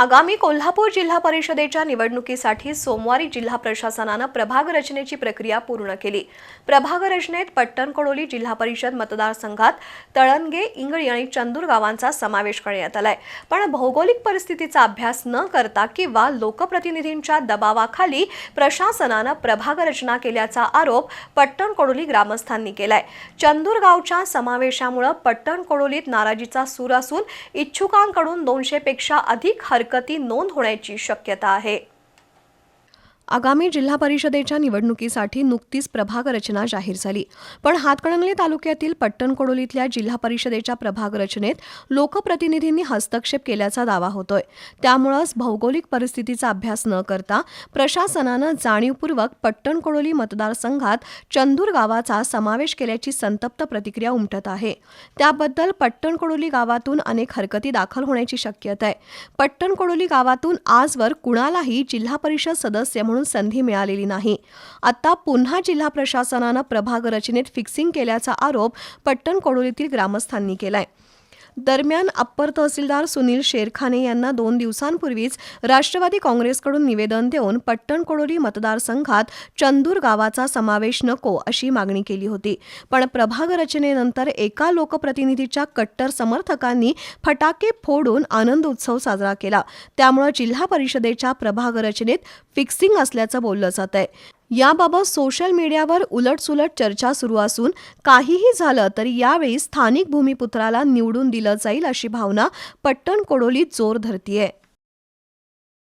आगामी कोल्हापूर जिल्हा परिषदेच्या निवडणुकीसाठी सोमवारी जिल्हा प्रशासनानं प्रभाग रचनेची प्रक्रिया पूर्ण केली. प्रभाग रचनेत पट्टणकडोली जिल्हा परिषद मतदारसंघात तळणगे इंगळी आणि चंदूर गावांचा समावेश करण्यात आलाय. पण भौगोलिक परिस्थितीचा अभ्यास न करता किंवा लोकप्रतिनिधींच्या दबावाखाली प्रशासनानं प्रभाग रचना केल्याचा आरोप पट्टणकडोली ग्रामस्थांनी केलाय. चंदूर गावच्या समावेशामुळे पट्टणकडोलीत नाराजीचा सूर असून इच्छुकांकडून दोनशे पेक्षा अधिक हरकत नोंद होण्याची शक्यता आहे. आगामी जिल्हा परिषदेच्या निवडणुकीसाठी नुकतीच प्रभाग रचना जाहीर झाली. पण हातकणंगले तालुक्यातील पट्टणकोडोलीतल्या जिल्हा परिषदेच्या प्रभाग रचनेत लोकप्रतिनिधींनी हस्तक्षेप केल्याचा दावा होतोय. त्यामुळंच भौगोलिक परिस्थितीचा अभ्यास न करता प्रशासनानं जाणीवपूर्वक पट्टणकोडोली मतदारसंघात चंदूर गावाचा समावेश केल्याची संतप्त प्रतिक्रिया उमटत आहे. त्याबद्दल पट्टणकोडोली गावातून अनेक हरकती दाखल होण्याची शक्यता आहे. पट्टणकोडोली गावातून आजवर कुणालाही जिल्हा परिषद सदस्य म्हणून संधी मिळालेली नाही. आता पुन्हा जिल्हा प्रशासनानं प्रभाग रचनेत फिक्सिंग केल्याचा आरोप पट्टण कोडोलीतील ग्रामस्थांनी केलाय. दरम्यान अप्पर तहसीलदार सुनील शेरखाने यांना दोन दिवसांपूर्वीच राष्ट्रवादी काँग्रेसकडून निवेदन देऊन पट्टणकोडोली मतदारसंघात चंदूर गावाचा समावेश नको अशी मागणी केली होती. पण प्रभाग रचनेनंतर एका लोकप्रतिनिधीच्या कट्टर समर्थकांनी फटाके फोडून आनंद उत्सव साजरा केला. त्यामुळे जिल्हा परिषदेच्या प्रभाग रचनेत फिक्सिंग असल्याचं बोललं जात आहे याबाबत सोशल मीडियावर उलटसुलट चर्चा सुरू असून काहीही झालं तरी यावेळी स्थानिक भूमिपुत्राला निवडून दिलं जाईल अशी भावना पट्टण कोडोलीत जोर धरतीये.